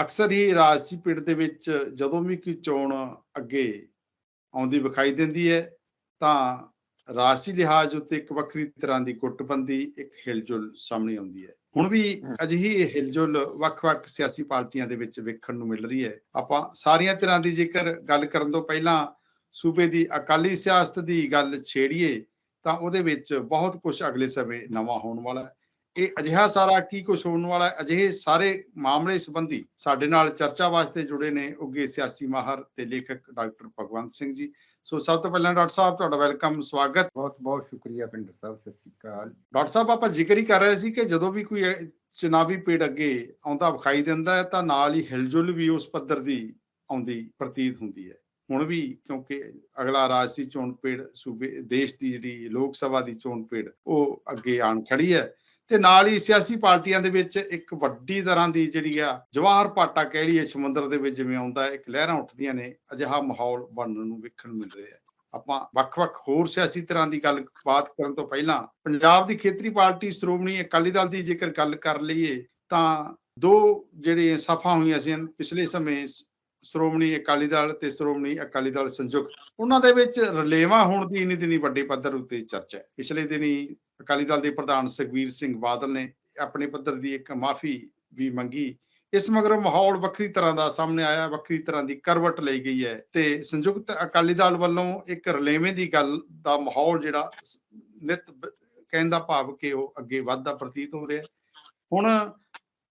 ਅਕਸਰ ਹੀ ਰਾਜਸੀ ਪਿੰਡ ਦੇ ਵਿੱਚ ਜਦੋਂ ਵੀ ਕੋਈ ਚੋਣ ਅੱਗੇ ਆਉਂਦੀ ਵਿਖਾਈ ਦਿੰਦੀ ਹੈ ਤਾਂ ਰਾਜਸੀ ਲਿਹਾਜ਼ ਉੱਤੇ ਇੱਕ ਵੱਖਰੀ ਤਰ੍ਹਾਂ ਦੀ ਗੁੱਟਬੰਦੀ ਇੱਕ ਹਿਲਜੁਲ ਸਾਹਮਣੇ ਆਉਂਦੀ ਹੈ। ਹੁਣ ਵੀ ਅਜਿਹੀ ਹਿਲਜੁਲ ਵੱਖ-ਵੱਖ ਸਿਆਸੀ ਪਾਰਟੀਆਂ ਦੇ ਵਿੱਚ ਵੇਖਣ ਨੂੰ ਮਿਲ ਰਹੀ ਹੈ। ਆਪਾਂ ਸਾਰੀਆਂ ਤਰ੍ਹਾਂ ਦੀ ਜੇਕਰ ਗੱਲ ਕਰਨ ਤੋਂ ਪਹਿਲਾਂ ਸੂਬੇ ਦੀ ਅਕਾਲੀ ਸਿਆਸਤ ਦੀ ਗੱਲ ਛੇੜੀਏ ਤਾਂ ਉਹਦੇ ਵਿੱਚ ਬਹੁਤ ਕੁਝ ਅਗਲੇ ਸਮੇਂ ਨਵਾਂ ਹੋਣ ਵਾਲਾ ਹੈ। ਇਹ ਅਜਿਹਾ ਸਾਰਾ ਕੀ ਕੁਝ ਹੋਣ ਵਾਲਾ ਅਜਿਹੇ ਸਾਰੇ ਮਾਮਲੇ ਸੰਬੰਧੀ ਸਾਡੇ ਨਾਲ ਚਰਚਾ ਵਾਸਤੇ ਜੁੜੇ ਨੇ ਉੱਗੇ ਸਿਆਸੀ ਮਾਹਰ ਤੇ ਲੇਖਕ ਡਾਕਟਰ ਭਗਵੰਤ ਸਿੰਘ ਜੀ। ਸੋ ਸਭ ਤੋਂ ਪਹਿਲਾਂ ਡਾਕਟਰ ਸਾਹਿਬ ਤੁਹਾਡਾ ਵੈਲਕਮ ਸਵਾਗਤ। ਬਹੁਤ ਬਹੁਤ ਸ਼ੁਕਰੀਆ ਪਿੰਡਰ ਸਾਹਿਬ ਸਤਿ ਸ੍ਰੀ ਅਕਾਲ। ਡਾਕਟਰ ਸਾਹਿਬ ਆਪਾਂ ਜ਼ਿਕਰ ਹੀ ਕਰ ਰਹੇ ਸੀ ਕਿ ਜਦੋਂ ਵੀ ਕੋਈ ਚੁਣਾਵੀ ਪੀੜ ਅੱਗੇ ਆਉਂਦਾ ਵਿਖਾਈ ਦਿੰਦਾ ਹੈ ਤਾਂ ਨਾਲ ਹੀ ਹਿਲਜੁਲ ਵੀ ਉਸ ਪੱਧਰ ਦੀ ਆਉਂਦੀ ਪ੍ਰਤੀਤ ਹੁੰਦੀ ਹੈ। ਹੁਣ ਵੀ ਕਿਉਂਕਿ ਅਗਲਾ ਰਾਜਸੀ ਚੋਣ ਪੀੜ ਸੂਬੇ ਦੇਸ਼ ਦੀ ਜਿਹੜੀ ਲੋਕ ਸਭਾ ਦੀ ਚੋਣ ਪੀੜ ਉਹ ਅੱਗੇ ਆਣ ਖੜੀ ਹੈ। ਤੇ ਨਾਲ ਹੀ ਸਿਆਸੀ ਪਾਰਟੀਆਂ ਦੇ ਵਿੱਚ ਇੱਕ ਵੱਡੀ ਤਰ੍ਹਾਂ ਦੀ ਜਿਹੜੀ ਆ ਜਵਾਹਰ ਪਾਟਾ ਕਹਿ ਲਈਏ, ਸਮੁੰਦਰ ਦੇ ਵਿੱਚ ਜਿਵੇਂ ਆਉਂਦਾ ਇੱਕ ਲਹਿਰਾਂ ਉੱਠਦੀਆਂ ਨੇ, ਅਜਿਹਾ ਮਾਹੌਲ ਬਣਨ ਨੂੰ ਵੇਖਣ ਨੂੰ ਮਿਲ ਰਿਹਾ ਆਪਾਂ ਵੱਖ-ਵੱਖ ਹੋਰ ਸਿਆਸੀ ਤਰ੍ਹਾਂ ਦੀ ਗੱਲ ਬਾਤ ਕਰਨ ਤੋਂ ਪਹਿਲਾਂ ਪੰਜਾਬ ਦੀ ਖੇਤਰੀ ਪਾਰਟੀ ਸ਼੍ਰੋਮਣੀ ਅਕਾਲੀ ਦਲ ਦੀ ਜੇਕਰ ਗੱਲ ਕਰ ਲਈਏ, ਤਾਂ ਦੋ ਜਿਹੜੇ ਸਫਾ ਹੋਈਆਂ ਸੀ ਪਿਛਲੇ ਸਮੇਂ ਸ਼੍ਰੋਮਣੀ ਅਕਾਲੀ ਦਲ ਤੇ ਸ਼੍ਰੋਮਣੀ ਅਕਾਲੀ ਦਲ ਸੰਯੁਕਤ, ਉਹਨਾਂ ਦੇ ਵਿੱਚ ਰਲੇਵਾ ਹੋਣ ਦੀ ਇਨੀ ਦਿਨੀ ਵੱਡੇ ਪੱਧਰ ਉੱਤੇ ਚਰਚਾ ਹੈ। ਪਿਛਲੇ ਦਿਨੀ ਅਕਾਲੀ ਦਲ ਦੇ ਪ੍ਰਧਾਨ ਸੁਖਬੀਰ ਸਿੰਘ ਬਾਦਲ ਨੇ ਆਪਣੇ ਪੱਧਰ ਦੀ ਇੱਕ ਮਾਫੀ ਵੀ ਮੰਗੀ। ਇਸ ਮਗਰੋਂ ਮਾਹੌਲ ਵੱਖਰੀ ਤਰ੍ਹਾਂ ਦਾ ਸਾਹਮਣੇ ਆਇਆ, ਵੱਖਰੀ ਤਰ੍ਹਾਂ ਦੀ ਕਰਵਟ ਲਈ ਗਈ ਹੈ ਤੇ ਸੰਯੁਕਤ ਅਕਾਲੀ ਦਲ ਵੱਲੋਂ ਇੱਕ ਰਲੇਵੇਂ ਦੀ ਗੱਲ ਦਾ ਮਾਹੌਲ ਜਿਹੜਾ ਸ- ਨਿਤ ਬ- ਕਹਿਣ ਦਾ ਭਾਵ ਕਿ ਉਹ ਅੱਗੇ ਵੱਧਦਾ ਪ੍ਰਤੀਤ ਹੋ ਰਿਹਾ ਹੁਣ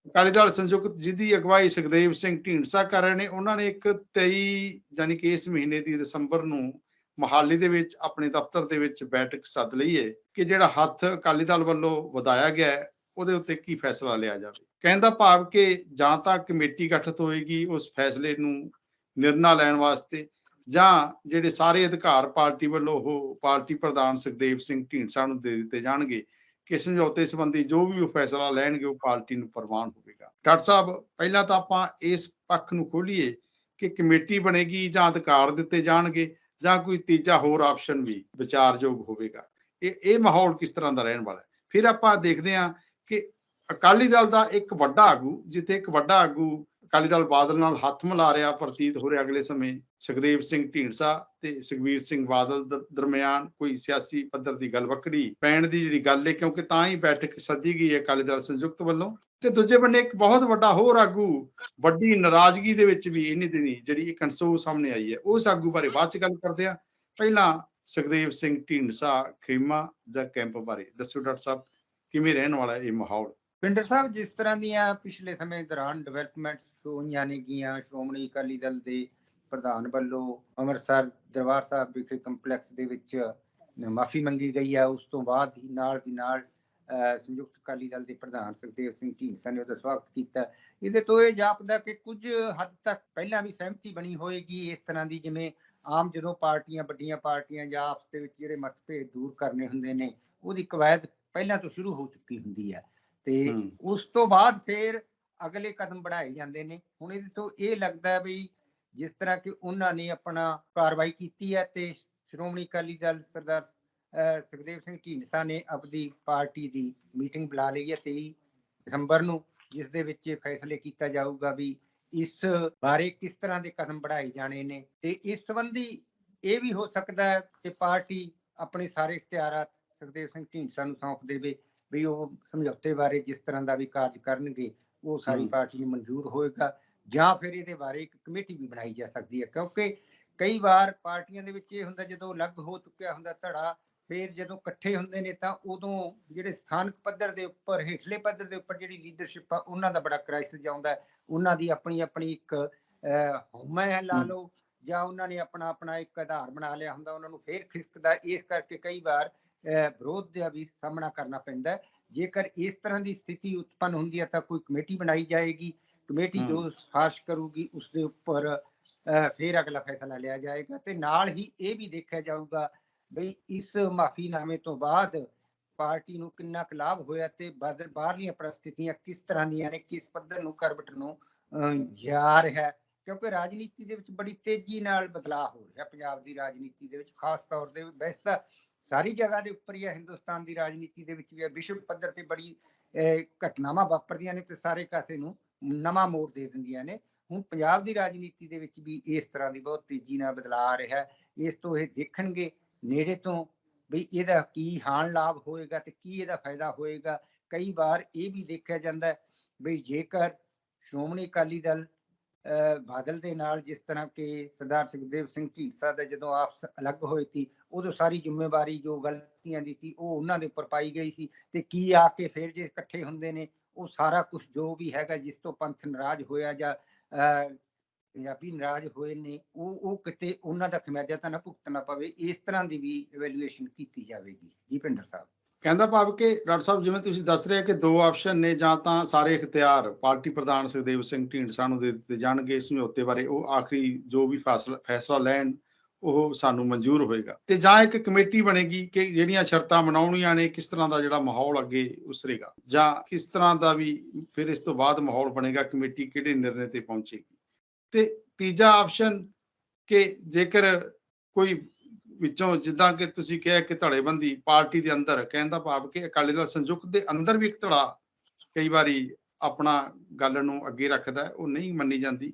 ਅਕਾਲੀ ਦਲ ਸੰਯੁਕਤ ਜਿਹਦੀ ਅਗਵਾਈ ਸੁਖਦੇਵ ਸਿੰਘ ਢੀਂਡਸਾ ਕਰ ਰਹੇ ਨੇ। ਉਹਨਾਂ ਨੇ ਇੱਕ 23 ਯਾਨੀ ਕਿ ਇਸ ਮਹੀਨੇ ਦੀ ਦਸੰਬਰ ਨੂੰ ਮਹਾਲੀ ਦੇ ਵਿੱਚ, ਆਪਣੇ ਦਫ਼ਤਰ ਦੇ ਵਿੱਚ ਬੈਠਕ ਸੱਦ ਲਈਏ ਕਿ ਜਿਹੜਾ ਹੱਥ ਅਕਾਲੀ ਦਲ ਵੱਲੋਂ ਵਧਾਇਆ ਗਿਆ ਉਹਦੇ ਉੱਤੇ ਕੀ ਫੈਸਲਾ ਲਿਆ ਜਾਵੇ। ਕਹਿਣ ਭਾਵ ਕਿ ਜਾਂ ਤਾਂ ਕਮੇਟੀ ਗਠਿਤ ਹੋਏਗੀ ਉਸ ਫੈਸਲੇ ਨੂੰ ਨਿਰਣਾ ਲੈਣ ਵਾਸਤੇ, ਜਾਂ ਜਿਹੜੇ ਸਾਰੇ ਅਧਿਕਾਰ ਪਾਰਟੀ ਵੱਲੋਂ ਉਹ ਪਾਰਟੀ ਪ੍ਰਧਾਨ ਸੁਖਦੇਵ ਸਿੰਘ ਢੀਂਡਸਾ ਨੂੰ ਦੇ ਦਿੱਤੇ ਜਾਣਗੇ ਕਿ ਸਮਝੌਤੇ ਸੰਬੰਧੀ ਜੋ ਵੀ ਉਹ ਫੈਸਲਾ ਲੈਣਗੇ, ਉਹ ਪਾਰਟੀ ਨੂੰ ਪ੍ਰਵਾਨ ਹੋਵੇਗਾ। ਡਾਕਟਰ ਸਾਹਿਬ, ਪਹਿਲਾਂ ਤਾਂ ਆਪਾਂ ਇਸ ਪੱਖ ਨੂੰ ਖੋਲੀਏ ਕਿ ਕਮੇਟੀ ਬਣੇਗੀ ਜਾਂ ਅਧਿਕਾਰ ਦਿੱਤੇ ਜਾਣਗੇ ਜਾਂ ਕੋਈ ਤੀਜਾ ਹੋਰ ਆਪਸ਼ਨ ਵੀ ਵਿਚਾਰਯੋਗ ਹੋਵੇਗਾ। ਇਹ ਇਹ ਮਾਹੌਲ ਕਿਸ ਤਰ੍ਹਾਂ ਦਾ ਰਹਿਣ ਵਾਲਾ ਹੈ? ਫਿਰ ਆਪਾਂ ਦੇਖਦੇ ਹਾਂ ਕਿ ਅਕਾਲੀ ਦਲ ਦਾ ਇੱਕ ਵੱਡਾ ਆਗੂ, ਜਿੱਥੇ ਇੱਕ ਵੱਡਾ ਆਗੂ ਅਕਾਲੀ ਦਲ ਬਾਦਲ ਨਾਲ ਹੱਥ ਮਿਲਾ ਰਿਹਾ ਪ੍ਰਤੀਤ ਹੋ ਰਿਹਾ ਅਗਲੇ ਸਮੇਂ। ਸੁਖਦੇਵ ਸਿੰਘ ਢੀਂਡਸਾ ਤੇ ਸੁਖਬੀਰ ਸਿੰਘ ਬਾਦਲ ਦਰਮਿਆਨ ਕੋਈ ਸਿਆਸੀ ਪੱਧਰ ਦੀ ਗੱਲ ਵਕੜੀ ਪੈਣ ਦੀ ਜਿਹੜੀ ਗੱਲ ਹੈ ਕਿਉਂਕਿ ਤਾਂ ਹੀ ਬੈਠਕ ਸੱਦੀ ਗਈ ਹੈ ਅਕਾਲੀ ਦਲ ਸੰਯੁਕਤ ਵੱਲੋਂ। ਤੇ ਦੂਜੇ ਬੰਨੇ ਇੱਕ ਬਹੁਤ ਵੱਡਾ ਹੋਰ ਆਗੂ, ਵੱਡੀ ਨਾਰਾਜ਼ਗੀ ਦੇ ਵਿੱਚ ਵੀ ਇਹਨੇ ਦਿਨੀ ਜਿਹੜੀ ਇੱਕ ਕਨਸੋ ਸਾਹਮਣੇ ਆਈ ਹੈ ਉਸ ਆਗੂ ਬਾਰੇ ਬਾਅਦ ਚ ਗੱਲ ਕਰਦੇ ਆ। ਪਹਿਲਾਂ ਸੁਖਦੇਵ ਸਿੰਘ ਢੀਂਡਸਾ ਖੇਮਾ ਜਾਂ ਕੈਂਪ ਬਾਰੇ ਦੱਸੋ ਡਾਕਟਰ ਸਾਹਿਬ, ਕਿਵੇਂ ਰਹਿਣ ਵਾਲਾ ਇਹ ਮਾਹੌਲ? ਪਿੰਡਰ ਸਾਹਿਬ, ਜਿਸ ਤਰ੍ਹਾਂ ਦੀਆਂ ਪਿਛਲੇ ਸਮੇਂ ਦੌਰਾਨ ਡਿਵੈਲਪਮੈਂਟਸ ਹੋਈਆਂ ਨੇ ਗੀਆਂ ਸ਼੍ਰੋਮਣੀ ਅਕਾਲੀ ਦਲ ਦੇ ਪ੍ਰਧਾਨ ਵੱਲੋਂ ਅੰਮ੍ਰਿਤਸਰ ਦਰਬਾਰ ਸਾਹਿਬ ਵਿਖੇ ਕੰਪਲੈਕਸ ਦੇ ਵਿੱਚ ਮਾਫੀ ਮੰਗੀ ਗਈ ਹੈ। ਉਸ ਤੋਂ ਬਾਅਦ ਹੀ ਨਾਲ ਦੀ ਨਾਲ ਸੰਯੁਕਤ ਅਕਾਲੀ ਦਲ ਦੇ ਪ੍ਰਧਾਨ ਸੁਖਦੇਵ ਸਿੰਘ ਢੀਂਡਸਾ ਨੇ ਉਹਦਾ ਸਵਾਗਤ ਕੀਤਾ। ਇਹਦੇ ਤੋਂ ਇਹ ਜਾਪਦਾ ਕਿ ਕੁਝ ਹੱਦ ਤੱਕ ਪਹਿਲਾਂ ਵੀ ਸਹਿਮਤੀ ਬਣੀ ਹੋਏਗੀ ਇਸ ਤਰ੍ਹਾਂ ਦੀ, ਜਿਵੇਂ ਆਮ ਜਦੋਂ ਪਾਰਟੀਆਂ, ਵੱਡੀਆਂ ਪਾਰਟੀਆਂ ਜਾਂ ਆਪਸ ਦੇ ਵਿੱਚ ਜਿਹੜੇ ਮਤਭੇਦ ਦੂਰ ਕਰਨੇ ਹੁੰਦੇ ਨੇ, ਉਹਦੀ ਕਵਾਇਦ ਪਹਿਲਾਂ ਤੋਂ ਸ਼ੁਰੂ ਹੋ ਚੁੱਕੀ ਹੁੰਦੀ ਹੈ। ਤੇ। ਉਸ ਤੋਂ ਬਾਅਦ ਫਿਰ ਅਗਲੇ ਕਦਮ ਵਧਾਏ ਜਾਂਦੇ ਨੇ। ਹੁਣ ਇਹਦੇ ਤੋਂ ਇਹ ਲੱਗਦਾ ਹੈ ਵੀ ਜਿਸ ਤਰ੍ਹਾਂ ਕਿ ਉਹਨਾਂ ਨੇ ਆਪਣਾ ਕਾਰਵਾਈ ਕੀਤੀ ਹੈ ਤੇ ਸ਼੍ਰੋਮਣੀ ਅਕਾਲੀ ਦਲ ਸਰਦਾਰ ਸੁਖਦੇਵ ਸਿੰਘ ਢੀਂਡਸਾ ਨੇ ਆਪਣੀ ਪਾਰਟੀ ਦੀ ਮੀਟਿੰਗ ਬੁਲਾ ਲਈ ਹੈ 23 ਦਸੰਬਰ ਨੂੰ ਜਿਸ ਦੇ ਵਿੱਚ ਇਹ ਫੈਸਲੇ ਕੀਤਾ ਜਾਊਗਾ ਵੀ ਇਸ ਬਾਰੇ ਕਿਸ ਤਰ੍ਹਾਂ ਦੇ ਕਦਮ ਵਧਾਏ ਜਾਣੇ ਨੇ। ਤੇ ਇਸ ਸੰਬੰਧੀ ਇਹ ਵੀ ਹੋ ਸਕਦਾ ਹੈ ਕਿ ਪਾਰਟੀ ਆਪਣੇ ਸਾਰੇ ਇਖਤਿਆਰਾਤ ਸੁਖਦੇਵ ਸਿੰਘ ਢੀਂਡਸਾ ਨੂੰ ਸੌਂਪ ਦੇਵੇ। ਵੀ ਉਹ ਸਮਝੌਤੇ ਬਾਰੇ ਜਿਸ ਤਰ੍ਹਾਂ ਦਾ ਵੀ ਕਾਰਜ ਕਰਨਗੇ ਉਹ ਸਾਰੀ। ਪਾਰਟੀ ਨੂੰ ਮਨਜ਼ੂਰ ਹੋਏਗਾ ਜਾਂ ਫਿਰ ਇਹਦੇ ਬਾਰੇ ਇੱਕ ਕਮੇਟੀ ਵੀ ਬਣਾਈ ਜਾ ਸਕਦੀ ਹੈ ਕਿਉਂਕਿ ਕਈ ਵਾਰ ਪਾਰਟੀਆਂ ਦੇ ਵਿੱਚ ਇਹ ਹੁੰਦਾ ਜਦੋਂ ਅਲੱਗ ਹੋ ਚੁੱਕਿਆ ਹੁੰਦਾ ਧੜਾ ਫਿਰ ਜਦੋਂ ਇਕੱਠੇ ਹੁੰਦੇ ਨੇ ਤਾਂ ਉਦੋਂ ਜਿਹੜੇ ਸਥਾਨਕ ਪੱਧਰ ਦੇ ਉੱਪਰ ਹੇਠਲੇ ਪੱਧਰ ਦੇ ਉੱਪਰ ਜਿਹੜੀ ਲੀਡਰਸ਼ਿਪ ਆ ਉਹਨਾਂ ਦਾ ਬੜਾ ਕ੍ਰਾਈਸਿਸ ਆਉਂਦਾ ਹੈ। ਉਹਨਾਂ ਦੀ ਆਪਣੀ ਆਪਣੀ ਇੱਕ ਹਉਮੈ ਹੈ ਲਾ। ਲਓ ਜਾਂ ਉਹਨਾਂ ਨੇ ਆਪਣਾ ਆਪਣਾ ਇੱਕ ਆਧਾਰ ਬਣਾ ਲਿਆ ਹੁੰਦਾ ਉਹਨਾਂ ਨੂੰ ਫੇਰ ਖਿਸਕਦਾ ਇਸ ਕਰਕੇ ਕਈ ਵਾਰ ਵਿਰੋਧ ਦਾ ਵੀ ਸਾਹਮਣਾ ਕਰਨਾ ਪੈਂਦਾ। ਜੇਕਰ ਇਸ ਤਰ੍ਹਾਂ ਦੀ ਸਥਿਤੀ ਉਤਪੰਨ ਹੁੰਦੀ ਹੈ ਤਾਂ ਕੋਈ ਕਮੇਟੀ ਬਣਾਈ ਜਾਏਗੀ ਕਮੇਟੀ ਜੋ ਸਿਫਾਰਿਸ਼ ਕਰੂਗੀ ਉਸ ਦੇ ਉੱਪਰ ਫਿਰ ਅਗਲਾ ਫੈਸਲਾ ਲਿਆ ਜਾਏਗਾ ਤੇ ਨਾਲ ਹੀ ਇਹ ਵੀ ਦੇਖਿਆ ਜਾਊਗਾ ਬਈ ਇਸ ਮਾਫੀਨਾਮੇ ਤੋਂ ਬਾਅਦ ਪਾਰਟੀ ਨੂੰ ਕਿੰਨਾ ਕੁ ਲਾਭ ਹੋਇਆ ਤੇ ਬਾਦਰ- ਬਾਹਰਲੀਆਂ ਪ੍ਰਸਥਿਤੀਆਂ ਕਿਸ ਤਰ੍ਹਾਂ ਦੀਆਂ ਨੇ ਕਿਸ ਪੱਧਰ ਨੂੰ ਕਰਵਟ ਨੂੰ ਜਾ ਰਿਹਾ ਹੈ। ਕਿਉਂਕਿ ਰਾਜਨੀਤੀ ਦੇ ਵਿੱਚ ਬੜੀ ਤੇਜ਼ੀ ਨਾਲ ਬਦਲਾਅ ਹੋ ਰਿਹਾ ਪੰਜਾਬ ਦੀ ਰਾਜਨੀਤੀ ਦੇ ਵਿੱਚ ਖਾਸ ਤੌਰ ਤੇ ਵੈਸੇ ਸਾਰੀ ਜਗ੍ਹਾ ਦੇ ਉੱਪਰ ਹੀ ਹੈ ਹਿੰਦੁਸਤਾਨ ਦੀ ਰਾਜਨੀਤੀ ਦੇ ਵਿੱਚ ਵੀ ਹੈ ਵਿਸ਼ਵ ਪੱਧਰ ਤੇ ਬੜੀ ਘਟਨਾਵਾਂ ਵਾਪਰਦੀਆਂ ਨੇ ਤੇ ਸਾਰੇ ਕਾਸੇ ਨੂੰ ਨਵਾਂ ਮੋੜ ਦੇ ਦਿੰਦੀਆਂ ਨੇ। ਹੁਣ ਪੰਜਾਬ ਦੀ ਰਾਜਨੀਤੀ ਦੇ ਵਿੱਚ ਵੀ ਇਸ ਤਰ੍ਹਾਂ ਦੀ ਬਹੁਤ ਤੇਜ਼ੀ ਨਾਲ ਬਦਲਾਅ ਆ ਰਿਹਾ ਇਸ ਤੋਂ ਇਹ ਦੇਖਣਗੇ ਨੇੜੇ ਤੋਂ ਵੀ ਇਹਦਾ ਕੀ ਹਾਨ ਲਾਭ ਹੋਏਗਾ ਤੇ ਕੀ ਇਹਦਾ ਫਾਇਦਾ ਹੋਏਗਾ। ਕਈ ਵਾਰ ਇਹ ਵੀ ਦੇਖਿਆ ਜਾਂਦਾ ਹੈ ਵੀ ਜੇਕਰ ਸ਼੍ਰੋਮਣੀ ਅਕਾਲੀ ਦਲ ਅਹ, ਬਾਦਲ ਦੇ ਨਾਲ ਜਿਸ ਤਰ੍ਹਾਂ ਕਿ ਸਰਦਾਰ ਸੁਖਦੇਵ ਸਿੰਘ ਢੀਂਡਸਾ ਦਾ ਜਦੋਂ ਆਪਸ ਅਲੱਗ ਹੋਏ ਸੀ ਉਦੋਂ ਸਾਰੀ ਜ਼ਿੰਮੇਵਾਰੀ ਜੋ ਗਲਤੀਆਂ ਦੀ ਸੀ, ਉਹ ਉਹਨਾਂ ਦੇ ਉੱਪਰ ਪਾਈ ਗਈ ਸੀ ਤੇ ਕੀ ਆ ਕੇ ਫਿਰ ਜੇ ਇਕੱਠੇ ਹੁੰਦੇ ਨੇ, ਉਹ ਸਾਰਾ ਕੁਝ ਜੋ ਵੀ ਹੈਗਾ ਜਿਸ ਤੋਂ ਪੰਥ ਨਾਰਾਜ਼ ਹੋਇਆ ਜਾਂ ਪੰਜਾਬੀ ਨਾਰਾਜ਼ ਹੋਏ ਨੇ, ਉਹ ਉਹ ਕਿਤੇ ਉਹਨਾਂ ਦਾ ਖਮਿਆਜਾ ਤਾਂ ਨਾ ਭੁਗਤਣਾ ਪਵੇ, ਇਸ ਤਰ੍ਹਾਂ ਦੀ ਵੀ ਇਵੈਲੂਏਸ਼ਨ ਕੀਤੀ ਜਾਵੇਗੀ। ਜੀ ਭਿੰਡਰ ਸਾਹਿਬ। ਕਹਿੰਦਾ ਭਾਵ ਕਿ ਡਾਕਟਰ ਸਾਹਿਬ, ਜਿਵੇਂ ਤੁਸੀਂ ਦੱਸ ਰਹੇ ਕਿ ਦੋ ਆਪਸ਼ਨ ਨੇ ਜਾਂ ਤਾਂ ਸਾਰੇ ਇਖਤਿਆਰ ਪਾਰਟੀ ਪ੍ਰਧਾਨ ਸੁਖਦੇਵ ਸਿੰਘ ਢੀਂਡਸਾ ਨੂੰ ਦੇ ਦਿੱਤੇ ਜਾਣਗੇ ਸਮਝੌਤੇ ਬਾਰੇ, ਉਹ ਆਖਰੀ ਜੋ ਵੀ ਫੈਸਲਾ ਫੈਸਲਾ ਲੈਣ ਉਹ ਸਾਨੂੰ ਮਨਜ਼ੂਰ ਹੋਏਗਾ। ਤੇ ਜਾਂ ਇੱਕ ਕਮੇਟੀ ਬਣੇਗੀ ਕਿ ਜਿਹੜੀਆਂ ਸ਼ਰਤਾਂ ਮਨਾਉਣੀਆਂ ਨੇ, ਕਿਸ ਤਰ੍ਹਾਂ ਦਾ ਜਿਹੜਾ ਮਾਹੌਲ ਅੱਗੇ ਉਸਰੇਗਾ। ਜਾਂ ਕਿਸ ਤਰ੍ਹਾਂ ਦਾ ਵੀ ਫਿਰ ਇਸ ਤੋਂ ਬਾਅਦ ਮਾਹੌਲ ਬਣੇਗਾ, ਕਮੇਟੀ ਕਿਹੜੇ ਨਿਰਣੇ ਤੇ ਪਹੁੰਚੇਗੀ। ਤੇ ਤੀਜਾ ਆਪਸ਼ਨ ਕਿ ਜੇਕਰ ਕੋਈ ਵਿੱਚੋਂ ਜਿੱਦਾਂ ਕਿ ਤੁਸੀਂ ਕਿਹਾ ਕਿ ਧੜੇਬੰਦੀ ਪਾਰਟੀ ਦੇ ਅੰਦਰ, ਕਹਿਣ ਦਾ ਭਾਵ ਕਿ ਅਕਾਲੀ ਦਲ ਸੰਯੁਕਤ ਦੇ ਅੰਦਰ ਵੀ ਇੱਕ ਧੜਾ ਕਈ ਵਾਰੀ ਆਪਣਾ ਗੱਲ ਨੂੰ ਅੱਗੇ ਰੱਖਦਾ ਉਹ ਨਹੀਂ ਮੰਨੀ ਜਾਂਦੀ।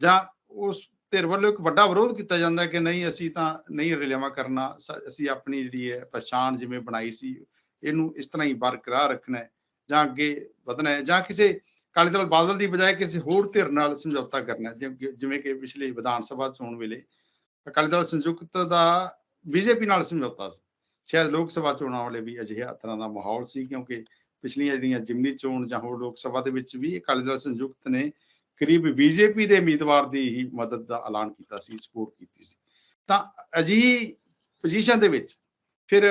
ਜਾਂ ਉਸ ਧਿਰ ਵੱਲੋਂ ਇੱਕ ਵੱਡਾ ਵਿਰੋਧ ਕੀਤਾ ਜਾਂਦਾ ਹੈ ਕਿ ਨਹੀਂ, ਅਸੀਂ ਤਾਂ ਨਹੀਂ ਰਲੇਵਾ ਕਰਨਾ। ਅਸੀਂ ਆਪਣੀ ਜਿਹੜੀ ਹੈ ਪਛਾਣ ਜਿਵੇਂ ਬਣਾਈ ਸੀ, ਇਹਨੂੰ ਇਸ ਤਰ੍ਹਾਂ ਹੀ ਬਰਕਰਾਰ ਰੱਖਣਾ ਹੈ ਜਾਂ ਅੱਗੇ ਵਧਣਾ ਹੈ ਜਾਂ ਕਿਸੇ ਅਕਾਲੀ ਦਲ ਬਾਦਲ ਦੀ ਬਜਾਏ ਕਿਸੇ ਹੋਰ ਧਿਰ ਨਾਲ ਸਮਝੌਤਾ ਕਰਨਾ ਜਿਵੇਂ- ਜਿਵੇਂ ਕਿ ਪਿਛਲੇ ਵਿਧਾਨ ਸਭਾ ਚੋਣ ਵੇਲੇ ਅਕਾਲੀ ਦਲ ਸੰਯੁਕਤ ਦਾ ਬੀਜੇਪੀ ਨਾਲ ਸਮਝੌਤਾ ਸੀ। ਸ਼ਾਇਦ ਲੋਕ ਸਭਾ ਚੋਣਾਂ ਵਾਲੇ ਵੀ ਅਜਿਹਾ ਤਰ੍ਹਾਂ ਦਾ ਮਾਹੌਲ ਸੀ ਕਿਉਂਕਿ ਪਿਛਲੀਆਂ ਜਿਹੜੀਆਂ ਜਿਮਨੀ ਚੋਣ ਜਾਂ ਹੋਰ ਲੋਕ ਸਭਾ ਦੇ ਵਿੱਚ ਵੀ ਅਕਾਲੀ ਦਲ ਸੰਯੁਕਤ ਨੇ ਕਰੀਬ ਬੀਜੇਪੀ ਦੇ ਉਮੀਦਵਾਰ ਦੀ ਹੀ ਮਦਦ ਦਾ ਐਲਾਨ ਕੀਤਾ ਸੀ ਸਪੋਰਟ ਕੀਤੀ ਸੀ। ਤਾਂ ਅਜਿਹੀ ਪੋਜੀਸ਼ਨ ਦੇ ਵਿੱਚ ਫਿਰ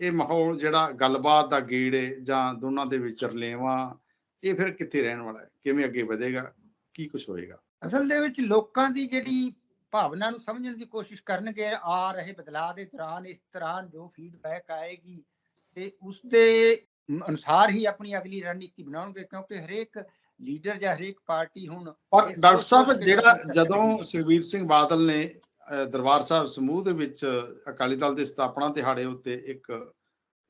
ਇਹ ਮਾਹੌਲ ਜਿਹੜਾ ਗੱਲਬਾਤ ਦਾ ਗੇੜ ਹੈ ਜਾਂ ਦੋਨਾਂ ਦੇ ਵਿੱਚ ਰਲੇਵਾਂ, ਇਹ ਫਿਰ ਕਿੱਥੇ ਰਹਿਣ ਵਾਲਾ ਹੈ? ਕਿਵੇਂ ਅੱਗੇ ਵਧੇਗਾ? ਕੀ ਕੁਝ ਹੋਏਗਾ? ਅਸਲ ਦੇ ਵਿੱਚ ਲੋਕਾਂ ਦੀ ਜਿਹੜੀ ਭਾਵਨਾ ਨੂੰ ਸਮਝਣ ਦੀ ਕੋਸ਼ਿਸ਼ ਕਰਨਗੇ, ਆ ਰਹੇ ਬਦਲਾਅ ਦੇ ਦੌਰਾਨ, ਇਸ ਤਰ੍ਹਾਂ ਜੋ ਫੀਡਬੈਕ ਆਏਗੀ ਤੇ ਉਸ ਦੇ ਅਨੁਸਾਰ ਹੀ ਆਪਣੀ ਅਗਲੀ ਰਣਨੀਤੀ ਬਣਾਉਣਗੇ, ਕਿਉਂਕਿ ਹਰੇਕ ਲੀਡਰ ਜਾਂ ਹਰੇਕ ਪਾਰਟੀ ਹੁਣ ਪਰ ਡਾਕਟਰ ਸਾਹਿਬ ਜਿਹੜਾ ਜਦੋਂ। ਸੁਖਬੀਰ ਸਿੰਘ ਬਾਦਲ ਨੇ ਦਰਬਾਰ ਸਾਹਿਬ ਸਮੂਹ ਦੇ ਵਿੱਚ ਅਕਾਲੀ ਦਲ ਦੇ ਸਥਾਪਨਾ ਦਿਹਾੜੇ ਉੱਤੇ ਇੱਕ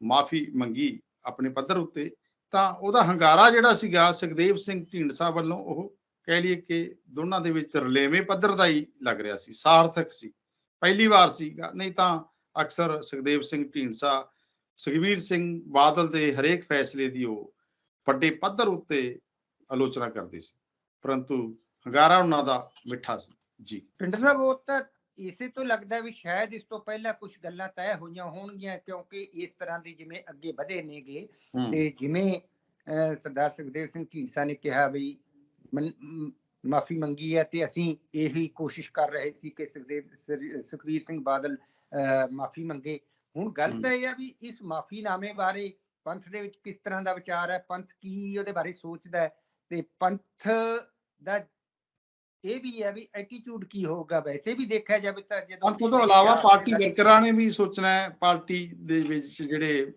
ਮਾਫੀ ਮੰਗੀ ਆਪਣੇ ਪੱਧਰ ਉੱਤੇ ਤਾਂ ਉਹਦਾ ਹੰਗਾਰਾ ਜਿਹੜਾ ਸੀਗਾ ਸੁਖਦੇਵ ਸਿੰਘ ਢੀਂਡਸਾ ਵੱਲੋਂ ਉਹ ਕਹਿ ਲਈਏ ਕਿ ਦੋਨਾਂ ਦੇ ਵਿੱਚ ਰਲੇਵੇਂ ਪੱਧਰ ਦਾ ਹੀ ਲੱਗ ਰਿਹਾ ਸੀ ਸਾਰਥਕ ਸੀ ਪਹਿਲੀ ਵਾਰ ਸੀਗਾ ਨਹੀਂ ਤਾਂ ਅਕਸਰ ਸੁਖਦੇਵ ਸਿੰਘ ਢੀਂਡਸਾ ਸੁਖਬੀਰ ਸਿੰਘ ਬਾਦਲ ਦੇ ਹਰੇਕ ਫੈਸਲੇ ਦੀ ਉਹ ਵੱਡੇ ਪੱਧਰ ਉੱਤੇ ਆਲੋਚਨਾ ਕਰਦੇ ਸੀ। ਪਰੰਤੂ ਹੰਗਾਰਾ ਉਹਨਾਂ ਦਾ ਮਿੱਠਾ ਸੀ। ਜੀ। ਪਿੰਡਰ ਸਾਹਿਬ ਉਹ ਤਾਂ ਇਸੇ ਤੋਂ ਲੱਗਦਾ ਵੀ ਸ਼ਾਇਦ ਇਸ ਤੋਂ ਪਹਿਲਾਂ ਕੁਝ ਗੱਲਾਂ ਤੈਅ ਹੋਈਆਂ ਹੋਣਗੀਆਂ ਕਿਉਂਕਿ ਇਸ ਤਰ੍ਹਾਂ ਦੀ ਜਿਵੇਂ ਅੱਗੇ ਵਧੇ ਨੇਗੇ ਤੇ ਜਿਵੇਂ ਸਰਦਾਰ ਸੁਖਦੇਵ ਸਿੰਘ ਢੀਂਡਸਾ ਨੇ ਕਿਹਾ ਵੀ ਮਾਫੀ ਮੰਗੀ ਹੈ ਤੇ ਅਸੀਂ ਇਹੀ ਕੋਸ਼ਿਸ਼ ਕਰ ਰਹੇ ਸੀ ਕਿ ਸੁਖਦੇਵ ਸੁਖਬੀਰ ਸਿੰਘ ਬਾਦਲ ਮਾਫੀ ਮੰਗੇ। ਹੁਣ ਗੱਲ। ਤਾਂ ਇਹ ਆ ਵੀ ਇਸ ਮਾਫੀਨਾਮੇ ਬਾਰੇ ਪੰਥ ਦੇ ਵਿੱਚ ਕਿਸ ਤਰ੍ਹਾਂ ਦਾ ਵਿਚਾਰ ਹੈ ਪੰਥ ਕੀ ਉਹਦੇ ਬਾਰੇ ਸੋਚਦਾ ਹੈ? ਤੇ ਪੰਥ ਦਾ ਇਹ ਵੀ ਹੈ ਵੀ ਐਟੀਟਿਊਡ ਕੀ ਹੋਊਗਾ ਵੈਸੇ ਵੀ ਦੇਖਿਆ ਜਾਵੇ ਤਾਂ ਜਦੋਂ ਅੰਤ ਤੋਂ ਇਲਾਵਾ ਪਾਰਟੀ ਵਰਕਰਾਂ ਨੇ ਵੀ ਸੋਚਣਾ ਹੈ ਪਾਰਟੀ ਦੇ ਵਿੱਚ ਜਿਹੜੇ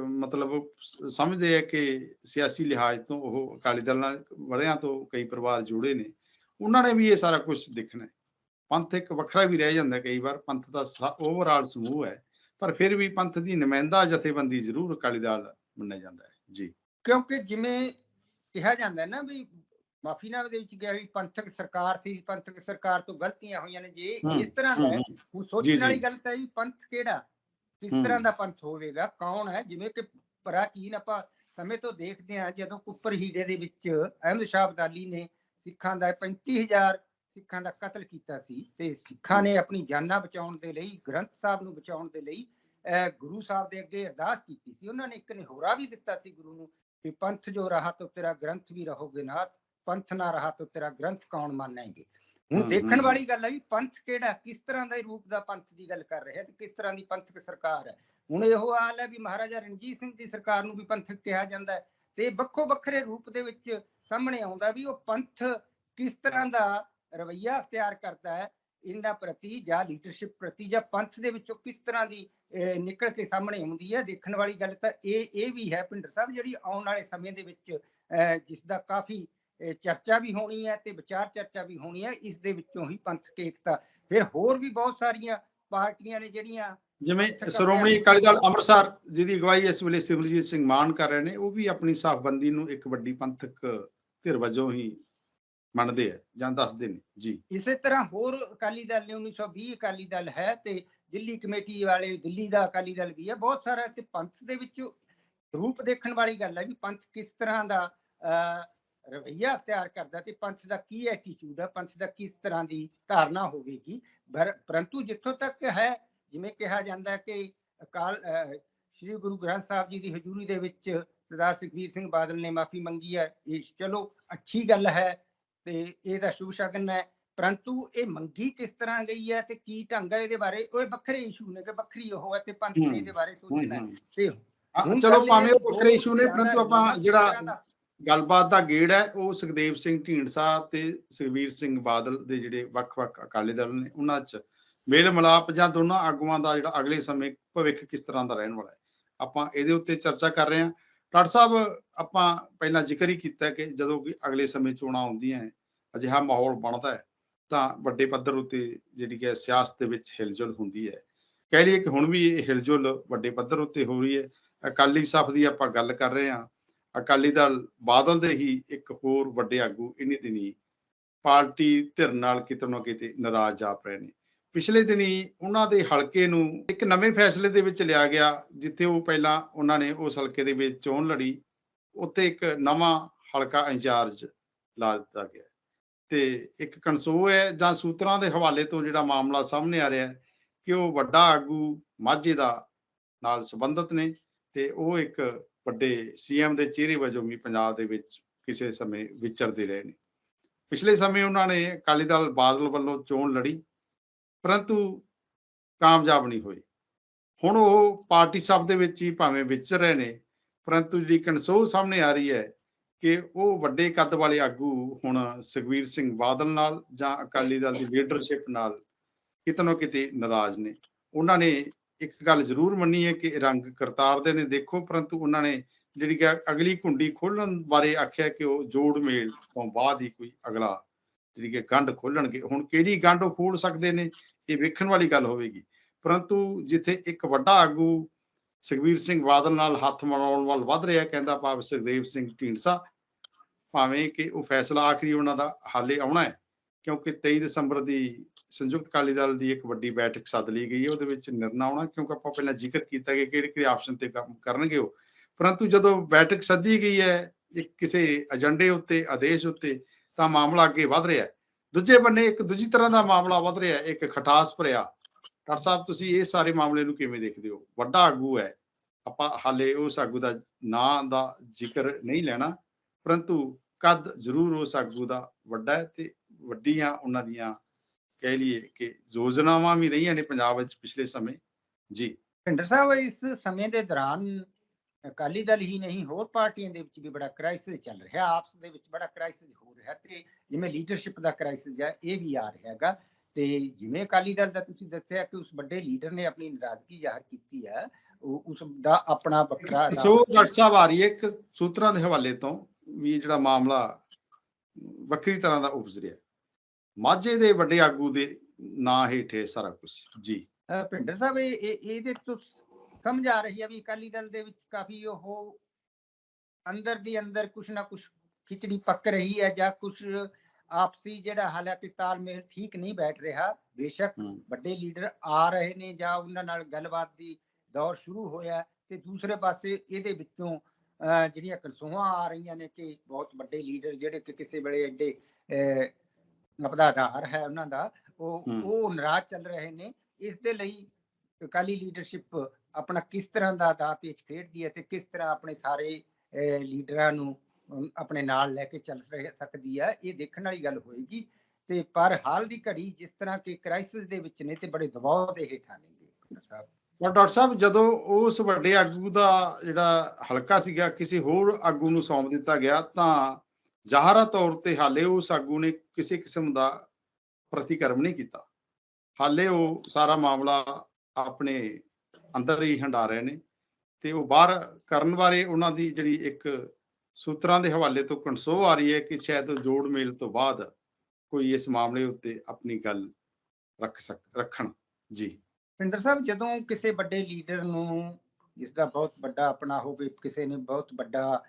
ਮਤਲਬ ਸਮਝਦੇ ਆ ਕਿ ਸਿਆਸੀ ਲਿਹਾਜ਼ ਤੋਂ ਉਹ ਅਕਾਲੀ ਦਲ ਨਾਲ ਵੜਿਆਂ ਤੋਂ ਕਈ ਪਰਿਵਾਰ ਜੁੜੇ ਨੇ ਉਹਨਾਂ ਨੇ ਵੀ ਇਹ ਸਾਰਾ ਕੁਝ ਦੇਖਣਾ ਹੈ। ਪੰਥ ਇੱਕ ਵੱਖਰਾ ਵੀ ਰਹਿ ਜਾਂਦਾ ਕਈ ਵਾਰ ਪੰਥ ਦਾ ਓਵਰਆਲ ਸਮੂਹ ਹੈ ਪਰ ਫਿਰ ਵੀ ਪੰਥ ਦੀ ਨੁਮਾਇੰਦਾ ਜਥੇਬੰਦੀ ਜ਼ਰੂਰ ਅਕਾਲੀ ਦਲ ਮੰਨਿਆ ਜਾਂਦਾ ਹੈ। ਜੀ। ਕਿਉਂਕਿ ਜਿਵੇਂ ਕਿਹਾ ਜਾਂਦਾ ਨਾ ਵੀ ਮਾਫੀਨਾਮੇ ਦੇ ਵਿੱਚ ਗਿਆ ਵੀ ਪੰਥਕ ਸਰਕਾਰ ਸੀ ਪੰਥਕ ਸਰਕਾਰ ਤੋਂ ਗਲਤੀਆਂ ਹੋਈਆਂ ਨੇ ਜੇ ਇਸ ਤਰ੍ਹਾਂ ਦਾ ਹੈ ਹੂੰ, ਹੁਣ ਜੀ, ਸੋਚਣ ਵਾਲੀ। ਗੱਲ ਤਾਂ ਵੀ ਪੰਥ ਕਿਹੜਾ? ਕਿਸ। ਤਰ੍ਹਾਂ ਦਾ ਪੰਥ ਹੋਵੇਗਾ? ਕੌਣ ਹੈ? ਜਿਵੇਂ ਕਿ ਪ੍ਰਾਚੀਨ ਆਪਾਂ ਸਮੇਂ ਤੋਂ ਦੇਖਦੇ ਹਾਂ ਜਦੋਂ ਕੁੱਪਰ ਹੀੜੇ ਦੇ ਵਿੱਚ ਅਹਿਮਦ ਸ਼ਾਹ ਅਬਦਾਲੀ ਨੇ ਸਿੱਖਾਂ ਦਾ 35000 ਸਿੱਖਾਂ ਦਾ ਕਤਲ ਕੀਤਾ ਸੀ ਤੇ ਸਿੱਖਾਂ ਨੇ ਆਪਣੀ ਜਾਨਾਂ ਬਚਾਉਣ ਦੇ ਲਈ ਗ੍ਰੰਥ ਸਾਹਿਬ ਨੂੰ ਬਚਾਉਣ ਦੇ ਲਈ ਗੁਰੂ ਸਾਹਿਬ ਦੇ ਅੱਗੇ ਅਰਦਾਸ ਕੀਤੀ ਸੀ। ਉਹਨਾਂ ਨੇ ਇੱਕ ਨਿਹੋਰਾ ਵੀ ਦਿੱਤਾ ਸੀ ਗੁਰੂ ਨੂੰ ਕਿ ਪੰਥ ਜੋ ਰਹਾ ਤੋ ਤੇਰਾ ਗ੍ਰੰਥ ਵੀ ਰਹੋਗੇ ਨਾਥ ਪੰਥ ਨਾ ਰਹਾ ਤੋ ਤੇਰਾ ਗ੍ਰੰਥ ਕੌਣ ਮੰਨੇਗੇ ਹੁਣ ਦੇਖਣ। ਵਾਲੀ ਗੱਲ ਹੈ ਵੀ ਪੰਥ ਕਿਹੜਾ ਕਿਸ ਤਰ੍ਹਾਂ ਦਾ ਰੂਪ ਦਾ ਪੰਥ ਦੀ ਗੱਲ ਕਰ ਰਿਹਾ ਤੇ ਕਿਸ ਤਰ੍ਹਾਂ ਦੀ ਪੰਥਕ ਸਰਕਾਰ ਹੈ ਹੁਣ ਇਹੋ ਹਾਲ ਹੈ ਵੀ ਮਹਾਰਾਜਾ ਰਣਜੀਤ ਸਿੰਘ ਦੀ ਸਰਕਾਰ ਨੂੰ ਵੀ ਪੰਥਕ ਕਿਹਾ ਜਾਂਦਾ ਹੈ ਤੇ ਵੱਖੋ ਵੱਖਰੇ ਰੂਪ ਦੇ ਵਿੱਚ ਸਾਹਮਣੇ ਆਉਂਦਾ ਵੀ ਉਹ ਪੰਥ ਕਿਸ ਤਰ੍ਹਾਂ ਦਾ ਰਵਈਆ ਅਖਤਿਆਰ ਕਰਦਾ ਹੈ ਇਹਨਾਂ ਪ੍ਰਤੀ ਜਾਂ ਲੀਡਰਸ਼ਿਪ ਪ੍ਰਤੀ ਜਾਂ ਪੰਥ ਦੇ ਵਿੱਚੋਂ ਕਿਸ ਤਰ੍ਹਾਂ ਦੀ ਨਿਕਲ ਕੇ ਸਾਹਮਣੇ ਆਉਂਦੀ ਹੈ। ਦੇਖਣ ਵਾਲੀ ਗੱਲ ਤਾਂ ਇਹ ਇਹ ਵੀ ਹੈ ਭਿੰਡਰ ਸਾਹਿਬ ਜਿਹੜੀ ਆਉਣ ਵਾਲੇ ਸਮੇਂ ਦੇ ਵਿੱਚ ਜਿਸ ਦਾ ਕਾਫੀ ਚਰਚਾ ਵੀ ਹੋਣੀ ਹੈ ਤੇ ਵਿਚਾਰ ਚਰਚਾ ਵੀ ਹੋਣੀ ਹੈ ਇਸ ਦੇ ਵਿੱਚੋਂ ਹੀ ਪੰਥਕ ਏਕਤਾ ਫਿਰ ਹੋਰ ਵੀ ਬਹੁਤ ਸਾਰੀਆਂ ਪਾਰਟੀਆਂ ਨੇ ਜਿਹੜੀਆਂ ਜਿਵੇਂ ਸ਼੍ਰੋਮਣੀ ਅਕਾਲੀ ਦਲ ਅੰਮ੍ਰਿਤਸਰ ਜਿਹਦੀ ਅਗਵਾਈ ਇਸ ਵੇਲੇ ਸਿਮਰਜੀਤ ਸਿੰਘ ਮਾਨ ਕਰ ਰਹੇ ਨੇ ਉਹ ਵੀ ਆਪਣੀ ਸਾਫਬੰਦੀ ਨੂੰ ਇੱਕ ਵੱਡੀ ਪੰਥਕ ਧਿਰ ਵਜੋਂ ਹੀ ਮੰਨਦੇ ਆ ਜਾਂ ਦੱਸਦੇ ਨੇ ਜੀ। ਇਸੇ ਤਰ੍ਹਾਂ ਹੋਰ ਅਕਾਲੀ ਦਲ ਨੇ 1920 ਅਕਾਲੀ ਦਲ ਹੈ ਤੇ ਦਿੱਲੀ ਕਮੇਟੀ ਵਾਲੇ ਦਿੱਲੀ ਦਾ ਅਕਾਲੀ ਦਲ ਵੀ ਹੈ ਬਹੁਤ ਸਾਰਾ ਤੇ ਪੰਥ ਦੇ ਵਿੱਚ ਰੂਪ ਦੇਖਣ ਵਾਲੀ ਗੱਲ ਹੈ ਵੀ ਪੰਥ ਕਿਸ ਤਰ੍ਹਾਂ ਦਾ ਅਹ, ਅਖਤਿਆਰ ਕਰਦਾ ਤੇ ਪੰਥ ਦਾ ਕੀ ਐਟੀਟਿਊਡ ਹੈ ਪੰਥ ਦਾ ਕਿਸ ਤਰ੍ਹਾਂ ਦੀ ਧਾਰਨਾ ਹੋਵੇਗੀ। ਪਰੰਤੂ ਜਿੱਥੋਂ ਤੱਕ ਹੈ ਜਿਵੇਂ ਕਿਹਾ ਜਾਂਦਾ ਕਿ ਅਕਾਲ ਸ੍ਰੀ ਗੁਰੂ ਗ੍ਰੰਥ ਸਾਹਿਬ ਜੀ ਦੀ ਹਜ਼ੂਰੀ ਦੇ ਵਿੱਚ ਸਰਦਾਰ ਸੁਖਬੀਰ ਸਿੰਘ ਬਾਦਲ ਨੇ ਮਾਫੀ ਮੰਗੀ ਹੈ ਇਹ ਚਲੋ ਅੱਛੀ ਗੱਲ ਹੈ ਤੇ ਇਹਦਾ ਸ਼ੁਭ ਸ਼ਗਨ ਹੈ। ਪਰੰਤੂ ਇਹ ਮੰਗੀ ਕਿਸ ਤਰ੍ਹਾਂ ਗਈ ਹੈ ਤੇ ਕੀ ਢੰਗ ਹੈ ਇਹਦੇ ਬਾਰੇ? ਉਹ ਵੱਖਰੇ ਇਸ਼ੂ ਨੇ ਕਿ ਵੱਖਰੀ ਉਹ ਹੈ ਤੇ ਪੰਥ ਨੇ ਇਹਦੇ ਬਾਰੇ ਸੋਚਣਾ। ਤੇ ਚਲੋ ਭਾਵੇਂ ਉਹ ਵੱਖਰੇ ਇਸ਼ੂ ਨੇ ਪਰੰਤੂ ਆਪਾਂ ਜਿਹੜਾ ਗੱਲਬਾਤ ਦਾ ਗੇੜ ਹੈ ਉਹ ਸੁਖਦੇਵ ਸਿੰਘ ਢੀਂਡਸਾ ਤੇ ਸੁਖਬੀਰ ਸਿੰਘ ਬਾਦਲ ਦੇ ਜਿਹੜੇ ਵੱਖ-ਵੱਖ ਅਕਾਲੀ ਦਲ ਨੇ ਉਹਨਾਂ 'ਚ ਮੇਲ ਮਿਲਾਪ ਜਾਂ ਦੋਨਾਂ ਆਗੂਆਂ ਦਾ ਜਿਹੜਾ ਅਗਲੇ ਸਮੇਂ ਭਵਿੱਖ ਕਿਸ ਤਰ੍ਹਾਂ ਦਾ ਰਹਿਣ ਵਾਲਾ ਹੈ। ਆਪਾਂ ਇਹਦੇ ਉੱਤੇ ਚਰਚਾ ਕਰ ਰਹੇ ਹਾਂ। ਡਾਕਟਰ ਸਾਹਿਬ, ਆਪਾਂ ਪਹਿਲਾਂ ਜ਼ਿਕਰ ਹੀ ਕੀਤਾ ਕਿ ਜਦੋਂ ਕਿ ਅਗਲੇ ਸਮੇਂ ਚੋਣਾਂ ਆਉਂਦੀਆਂ ਅਜਿਹਾ ਮਾਹੌਲ ਬਣਦਾ ਹੈ, ਤਾਂ ਵੱਡੇ ਪੱਧਰ ਉੱਤੇ ਜਿਹੜੀ ਕਿ ਸਿਆਸਤ ਦੇ ਵਿੱਚ ਹਿਲਜੁਲ ਹੁੰਦੀ ਹੈ। ਕਹਿ ਲਈਏ ਕਿ ਹੁਣ ਵੀ ਇਹ ਹਿਲਜੁਲ ਵੱਡੇ ਪੱਧਰ ਉੱਤੇ ਹੋ ਰਹੀ ਹੈ। ਅਕਾਲੀ ਸਫ ਦੀ ਆਪਾਂ ਗੱਲ ਕਰ ਰਹੇ ਹਾਂ। ਅਕਾਲੀ ਦਲ ਬਾਦਲ ਦੇ ਹੀ ਇੱਕ ਹੋਰ ਵੱਡੇ ਆਗੂ ਇਨੀ ਦਿਨੀ ਪਾਰਟੀ ਧਿਰ ਨਾਲ ਕਿਤੇ ਨਾ ਕਿਤੇ ਨਾਰਾਜ਼ ਜਾਪ ਰਹੇ ਨੇ। ਪਿਛਲੇ ਦਿਨੀ ਉਹਨਾਂ ਦੇ ਹਲਕੇ ਨੂੰ ਇੱਕ ਨਵੇਂ ਫੈਸਲੇ ਦੇ ਵਿੱਚ ਲਿਆ ਗਿਆ, ਜਿੱਥੇ ਉਹ ਪਹਿਲਾਂ ਉਹਨਾਂ ਨੇ ਉਸ ਹਲਕੇ ਦੇ ਵਿੱਚ ਚੋਣ ਲੜੀ ਉੱਤੇ ਇੱਕ ਨਵਾਂ ਹਲਕਾ ਇੰਚਾਰਜ ਲਾ ਦਿੱਤਾ ਗਿਆ। ਤੇ ਇੱਕ ਕਨਸੋ ਹੈ ਜਾਂ ਸੂਤਰਾਂ ਦੇ ਹਵਾਲੇ ਤੋਂ ਜਿਹੜਾ ਮਾਮਲਾ ਸਾਹਮਣੇ ਆ ਰਿਹਾ ਹੈ ਕਿ ਉਹ ਵੱਡਾ ਆਗੂ ਮਾਝੇ ਦਾ ਨਾਲ ਸੰਬੰਧਿਤ ਨੇ ਤੇ ਉਹ ਇੱਕ ਵੱਡੇ ਸੀਐਮ ਦੇ ਚਿਹਰੇ ਵਜੋਂ ਵੀ ਪੰਜਾਬ ਦੇ ਵਿੱਚ ਕਿਸੇ ਸਮੇਂ ਵਿਚਰਦੇ ਰਹੇ ਨੇ। ਪਿਛਲੇ ਸਮੇਂ ਉਹਨਾਂ ਨੇ ਅਕਾਲੀ ਦਲ ਬਾਦਲ ਵੱਲੋਂ ਚੋਣ ਲੜੀ ਪਰੰਤੂ ਕਾਮਯਾਬ ਨਹੀਂ ਹੋਏ। ਹੁਣ ਉਹ ਪਾਰਟੀ ਸਭ ਦੇ ਵਿੱਚ ਹੀ ਭਾਵੇਂ ਵਿਚਰ ਰਹੇ ਨੇ, ਪਰੰਤੂ ਜਿਹੜੀ ਕਨਸੋਹ ਸਾਹਮਣੇ ਆ ਰਹੀ ਹੈ ਕਿ ਉਹ ਵੱਡੇ ਕੱਦ ਵਾਲੇ ਆਗੂ ਹੁਣ ਸੁਖਬੀਰ ਸਿੰਘ ਬਾਦਲ ਨਾਲ ਜਾਂ ਅਕਾਲੀ ਦਲ ਦੀ ਲੀਡਰਸ਼ਿਪ ਨਾਲ ਕਿਤੇ ਨਾ ਕਿਤੇ ਨਾਰਾਜ਼ ਨੇ। ਉਹਨਾਂ ਨੇ ਇੱਕ ਗੱਲ ਜ਼ਰੂਰ ਮੰਨੀ ਹੈ ਕਿ ਰੰਗ ਕਰਤਾਰਦੇ ਨੇ, ਦੇਖੋ, ਪਰੰਤੂ ਉਹਨਾਂ ਨੇ ਜਿਹੜੀ ਕਿ ਅਗਲੀ ਕੁੰਡੀ ਖੋਲਣ ਬਾਰੇ ਆਖਿਆ ਕਿ ਉਹ ਜੋੜ ਮੇਲ ਤੋਂ ਬਾਅਦ ਹੀ ਕੋਈ ਅਗਲਾ ਜਿਹੜੀ ਕਿ ਗੰਢ ਖੋਲਣਗੇ, ਹੁਣ ਕਿਹੜੀ ਗੰਢ ਉਹ ਖੋਲ ਸਕਦੇ ਨੇ, ਇਹ ਵੇਖਣ ਵਾਲੀ ਗੱਲ ਹੋਵੇਗੀ। ਪਰੰਤੂ ਜਿੱਥੇ ਇੱਕ ਵੱਡਾ ਆਗੂ ਸੁਖਬੀਰ ਸਿੰਘ ਬਾਦਲ ਨਾਲ ਹੱਥ ਮਿਲਾਉਣ ਵੱਲ ਵੱਧ ਰਿਹਾ, ਕਹਿੰਦਾ ਭਾਵ ਸੁਖਦੇਵ ਸਿੰਘ ਢੀਂਡਸਾ, ਭਾਵੇਂ ਕਿ ਉਹ ਫੈਸਲਾ ਆਖਰੀ ਉਹਨਾਂ ਦਾ ਹਾਲੇ ਆਉਣਾ ਹੈ, ਕਿਉਂਕਿ 23 ਦਸੰਬਰ ਦੀ ਸੰਯੁਕਤ ਅਕਾਲੀ ਦਲ ਦੀ ਇੱਕ ਵੱਡੀ ਬੈਠਕ ਸੱਦ ਲਈ ਗਈ ਹੈ, ਉਹਦੇ ਵਿੱਚ ਨਿਰਣਾ ਆਉਣਾ, ਕਿਉਂਕਿ ਆਪਾਂ ਪਹਿਲਾਂ ਜ਼ਿਕਰ ਕੀਤਾ ਕਿ ਕਿਹੜੇ ਕਿਹੜੇ ਆਪਸ਼ਨ ਤੇ ਕੰਮ ਕਰਨਗੇ ਉਹ। ਪਰੰਤੂ ਜਦੋਂ ਬੈਠਕ ਸੱਦੀ ਗਈ ਹੈ, ਇੱਕ ਕਿਸੇ ਏਜੰਡੇ ਉੱਤੇ, ਆਦੇਸ਼ ਉੱਤੇ ਤਾਂ ਮਾਮਲਾ ਅੱਗੇ ਵਧ ਰਿਹਾ ਹੈ। ਦੂਜੇ ਬੰਨੇ ਇੱਕ ਦੂਜੀ ਤਰ੍ਹਾਂ ਦਾ ਮਾਮਲਾ ਵਧ ਰਿਹਾ ਹੈ। ਇੱਕ ਖਟਾਸ ਭਰਿਆ। ਡਾਕਟਰ ਸਾਹਿਬ, ਤੁਸੀਂ ਇਹ ਸਾਰੇ ਮਾਮਲੇ ਨੂੰ ਕਿਵੇਂ ਦੇਖਦੇ ਹੋ? ਵੱਡਾ ਆਗੂ ਹੈ। ਆਪਾਂ ਹਾਲੇ ਉਸ ਆਗੂ ਦਾ ਨਾਂ ਦਾ ਜ਼ਿਕਰ ਨਹੀਂ ਲੈਣਾ। ਪਰੰਤੂ ਕੱਦ ਜ਼ਰੂਰ ਉਸ ਆਗੂ ਦਾ ਵੱਡਾ ਹੈ ਤੇ ਵੱਡੀਆਂ ਉਹਨਾਂ ਦੀਆਂ ਕਹਿ ਲਈਏ ਕਿ ਯੋਜਨਾਵਾਂ ਵੀ ਰਹੀਆਂ ਨੇ ਪੰਜਾਬ ਵਿੱਚ ਪਿਛਲੇ ਸਮੇਂ। ਜੀ। ਭਿੰਡਰ ਸਾਹਿਬ, ਇਸ ਸਮੇਂ ਦੇ ਦੌਰਾਨ ਅਕਾਲੀ ਦਲ ਹੀ ਨਹੀਂ ਹੋਰ ਪਾਰਟੀਆਂ ਦੇ ਵਿੱਚ ਵੀ ਬੜਾ ਕ੍ਰਾਈਸਿਸ ਚੱਲ ਰਿਹਾ ਆਪਸ ਦੇ ਵਿੱਚ ਬੜਾ ਕ੍ਰਾਈਸਿਸ ਹੋ ਰਿਹਾ ਤੇ ਜਿਵੇਂ ਲੀਡਰਸ਼ਿਪ ਦਾ ਕ੍ਰਾਈਸਿਸ ਹੈ ਇਹ ਵੀ ਆ ਰਿਹਾ ਹੈਗਾ ਤੇ ਜਿਵੇਂ ਅਕਾਲੀ ਦਲ ਦਾ ਤੁਸੀਂ ਦੱਸਿਆ ਕਿ ਉਸ ਵੱਡੇ ਲੀਡਰ ਨੇ ਆਪਣੀ ਨਾਰਾਜ਼ਗੀ ਜ਼ਾਹਰ ਕੀਤੀ ਹੈ ਉਸ ਦਾ ਆਪਣਾ ਵੱਖਰਾ ਸੋ ਡਾਕਟਰ ਸਾਹਿਬ ਆ ਰਹੀ ਹੈ ਇੱਕ ਸੂਤਰਾਂ ਦੇ ਹਵਾਲੇ ਤੋਂ ਵੀ ਜਿਹੜਾ ਮਾਮਲਾ ਵੱਖਰੀ ਤਰ੍ਹਾਂ ਦਾ ਉਪਜ ਰਿਹਾ ਮਾਝੇ ਦੇ ਵੱਡੇ ਆਗੂ ਦੇ ਨਾਂ ਹੇਠ ਸਾਰਾ ਕੁਝ ਜੀ। ਭਿੰਡਰ ਸਾਹਿਬ ਇਹ- ਇਹਦੇ ਤੋਂ ਸਮਝ ਆ ਰਹੀ ਹੈ ਵੀ ਅਕਾਲੀ ਦਲ ਦੇ ਵਿੱਚ ਕਾਫੀ ਉਹ ਅੰਦਰ ਦੀ ਅੰਦਰ ਕੁਛ ਨਾ ਕੁਛ ਖਿਚੜੀ ਪੱਕ ਰਹੀ ਹੈ ਜਾਂ ਕੁਛ ਆਪਸੀ ਜਿਹੜਾ ਹਾਲਾਂਕਿ ਤਾਲਮੇਲ ਠੀਕ ਨਹੀਂ ਬੈਠ ਰਿਹਾ ਬੇਸ਼ੱਕ। ਵੱਡੇ ਲੀਡਰ ਆ ਰਹੇ ਨੇ ਜਾਂ ਉਹਨਾਂ ਨਾਲ ਗੱਲਬਾਤ ਦੀ ਦੌਰ ਸ਼ੁਰੂ ਹੋਇਆ ਤੇ ਦੂਸਰੇ ਪਾਸੇ ਇਹਦੇ ਵਿੱਚੋਂ ਜਿਹੜੀਆਂ ਕਨਸੂਹਾਂ ਆ ਰਹੀਆਂ ਨੇ ਕਿ ਬਹੁਤ ਵੱਡੇ ਲੀਡਰ ਜਿਹੜੇ ਕਿ ਕਿਸੇ ਵੇਲੇ ਐਡੇ ਆਪਦਾ ਆਧਾਰ ਹੈ ਉਹਨਾਂ ਦਾ ਉਹ। ਉਹ ਨਾਰਾਜ਼ ਚੱਲ ਰਹੇ ਨੇ ਇਸ ਦੇ ਲਈ ਅਕਾਲੀ ਲੀਡਰਸ਼ਿਪ ਆਪਣਾ ਕਿਸ ਤਰ੍ਹਾਂ ਦਾ ਦਾ ਪੇਚ ਖੇਡਦੀ ਹੈ ਤੇ ਕਿਸ ਤਰ੍ਹਾਂ ਆਪਣੇ ਸਾਰੇ ਲੀਡਰਾਂ ਨੂੰ ਆਪਣੇ ਨਾਲ ਲੈ ਕੇ ਚੱਲ ਸਕਦੀ ਹੈ, ਇਹ ਦੇਖਣ ਵਾਲੀ ਗੱਲ ਹੋਏਗੀ। ਤੇ ਪਰ ਹਾਲ ਦੀ ਘੜੀ ਜਿਸ ਤਰ੍ਹਾਂ ਕਿ ਕ੍ਰਾਈਸਿਸ ਦੇ ਵਿੱਚ ਨੇ ਤੇ ਬੜੇ ਦਬਾਅ ਦੇ ਹੇਠਾਂ ਨੇ ਸਾਹਿਬ। ਪਰ ਡਾਕਟਰ ਸਾਹਿਬ, ਜਦੋਂ ਉਸ ਵੱਡੇ ਆਗੂ ਦਾ ਜਿਹੜਾ ਹਲਕਾ ਸੀਗਾ, ਕਿਸੇ ਹੋਰ ਆਗੂ ਨੂੰ ਸੌਂਪ ਦਿੱਤਾ ਗਿਆ, ਤਾਂ ਜ਼ਾਹਰਾ ਤੌਰ ਤੇ ਹਾਲੇ ਉਸ ਆਗੂ ਨੇ ਕਿਸੇ ਕਿਸਮ ਦਾ ਪ੍ਰਤੀਕਰਮ ਨਹੀਂ ਕੀਤਾ। ਹਾਲੇ ਉਹ ਸਾਰਾ ਮਾਮਲਾ ਆਪਣੇ ਅੰਦਰ ਹੀ ਹੰਡਾ ਰਹੇ ਨੇ ਤੇ ਉਹ ਬਾਹਰ ਕਰਨ ਬਾਰੇ ਉਹਨਾਂ ਦੀ ਜਿਹੜੀ ਇੱਕ ਸੂਤਰਾਂ ਦੇ ਹਵਾਲੇ ਤੋਂ ਕਨਸੋ ਆ ਰਹੀ ਹੈ ਕਿ ਸ਼ਾਇਦ ਜੋੜ ਮੇਲ ਤੋਂ ਬਾਅਦ ਕੋਈ ਇਸ ਮਾਮਲੇ ਉੱਤੇ ਆਪਣੀ ਗੱਲ ਰੱਖ ਸਕ ਰੱਖਣ ਜੀ ਪਿੰਡਰ ਸਾਹਿਬ ਜਦੋਂ ਕਿਸੇ ਵੱਡੇ ਲੀਡਰ ਨੂੰ ਜਿਸ ਦਾ ਬਹੁਤ ਵੱਡਾ ਆਪਣਾ ਹੋਵੇ ਕਿਸੇ ਨੇ ਬਹੁਤ ਵੱਡਾ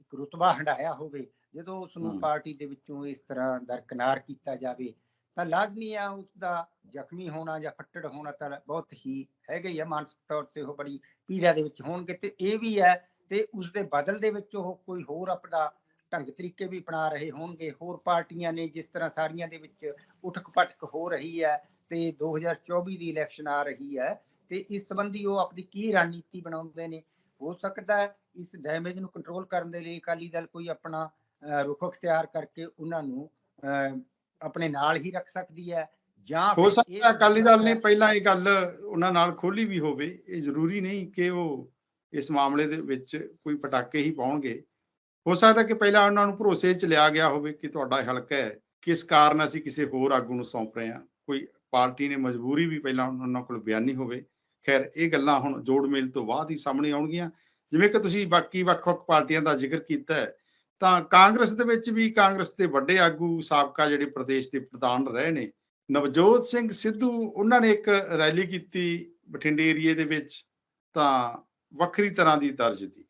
ਇੱਕ ਰੁਤਬਾ ਹੰਡਾਇਆ ਹੋਵੇ ਜਦੋਂ ਉਸ ਨੂੰ। ਪਾਰਟੀ ਦੇ ਵਿੱਚੋਂ ਇਸ ਤਰ੍ਹਾਂ ਦਰਕਨਾਰ ਕੀਤਾ ਜਾਵੇ ਤਾਂ ਲਾਜ਼ਮੀ ਆ ਉਸ ਦਾ ਜ਼ਖਮੀ ਹੋਣਾ ਜਾਂ ਫੱਟੜ ਹੋਣਾ ਤਾਂ ਬਹੁਤ ਹੀ ਹੈਗਾ ਹੀ ਆ ਮਾਨਸਿਕ ਤੌਰ ਤੇ ਉਹ ਬੜੀ ਪੀੜਾ ਦੇ ਵਿੱਚ ਹੋਣਗੇ ਤੇ ਇਹ ਵੀ ਹੈ ਤੇ ਉਸ ਦੇ ਬਦਲ ਦੇ ਵਿੱਚ ਉਹ ਕੋਈ ਹੋਰ ਆਪਣਾ ਢੰਗ ਤਰੀਕੇ ਵੀ ਅਪਣਾ ਰਹੇ ਹੋਣਗੇ। ਹੋਰ ਪਾਰਟੀਆਂ ਨੇ ਜਿਸ ਤਰ੍ਹਾਂ ਸਾਰੀਆਂ ਦੇ ਵਿੱਚ ਉਠਕ ਪਟਕ ਹੋ ਰਹੀ ਹੈ ਤੇ 2024 ਦੀ ਇਲੈਕਸ਼ਨ ਆ ਰਹੀ ਹੈ ਤੇ ਇਸ ਸੰਬੰਧੀ ਉਹ ਆਪਣੀ ਕੀ ਰਣਨੀਤੀ ਬਣਾਉਂਦੇ ਨੇ? ਹੋ ਸਕਦਾ ਇਸ ਡੈਮੇਜ ਨੂੰ ਕੰਟਰੋਲ ਕਰਨ ਦੇ ਲਈ ਅਕਾਲੀ ਦਲ ਕੋਈ ਆਪਣਾ ਅਹ, ਰੁਖ ਅਖਤਿਆਰ ਕਰਕੇ ਉਹਨਾਂ ਨੂੰ ਅਹ, ਆਪਣੇ ਨਾਲ ਹੀ ਰੱਖ ਸਕਦੀ ਹੈ ਜਾਂ ਹੋ ਸਕਦਾ ਅਕਾਲੀ ਦਲ ਨੇ ਪਹਿਲਾਂ ਇਹ ਗੱਲ ਉਹਨਾਂ ਨਾਲ ਖੋਲੀ ਵੀ ਹੋਵੇ। ਇਹ ਜ਼ਰੂਰੀ ਨਹੀਂ ਕਿ ਉਹ ਇਸ ਮਾਮਲੇ ਦੇ ਵਿੱਚ ਕੋਈ ਪਟਾਕੇ ਹੀ ਪਾਉਣਗੇ। ਹੋ ਸਕਦਾ ਕਿ ਪਹਿਲਾਂ ਉਹਨਾਂ ਨੂੰ ਭਰੋਸੇ 'ਚ ਲਿਆ ਗਿਆ ਹੋਵੇ ਕਿ ਤੁਹਾਡਾ ਹਲਕਾ ਹੈ ਕਿਸ ਕਾਰਨ ਅਸੀਂ ਕਿਸੇ ਹੋਰ ਆਗੂ ਨੂੰ ਸੌਂਪ ਰਹੇ ਹਾਂ। ਕੋਈ ਪਾਰਟੀ ਨੇ ਮਜਬੂਰੀ ਵੀ ਪਹਿਲਾਂ ਉਹਨਾਂ ਕੋਲ ਬਿਆਨੀ ਹੋਵੇ। ਖੈਰ ਇਹ ਗੱਲਾਂ ਹੁਣ ਜੋੜ ਮੇਲ ਤੋਂ ਬਾਅਦ ਹੀ ਸਾਹਮਣੇ ਆਉਣਗੀਆਂ। ਜਿਵੇਂ ਕਿ ਤੁਸੀਂ ਬਾਕੀ ਵੱਖ-ਵੱਖ ਪਾਰਟੀਆਂ ਦਾ ਜ਼ਿਕਰ ਕੀਤਾ ਹੈ ਤਾਂ ਕਾਂਗਰਸ ਦੇ ਵਿੱਚ ਵੀ ਕਾਂਗਰਸ ਦੇ ਵੱਡੇ ਆਗੂ ਸਾਬਕਾ ਜਿਹੜੇ ਪ੍ਰਦੇਸ਼ ਦੇ ਪ੍ਰਧਾਨ ਰਹੇ ਨੇ, ਨਵਜੋਤ ਸਿੰਘ ਸਿੱਧੂ, ਉਹਨਾਂ ਨੇ ਇੱਕ ਰੈਲੀ ਕੀਤੀ ਬਠਿੰਡੇ ਏਰੀਏ ਦੇ ਵਿੱਚ, ਤਾਂ ਵੱਖਰੀ ਤਰ੍ਹਾਂ ਦੀ ਤਰਜ ਦੀ।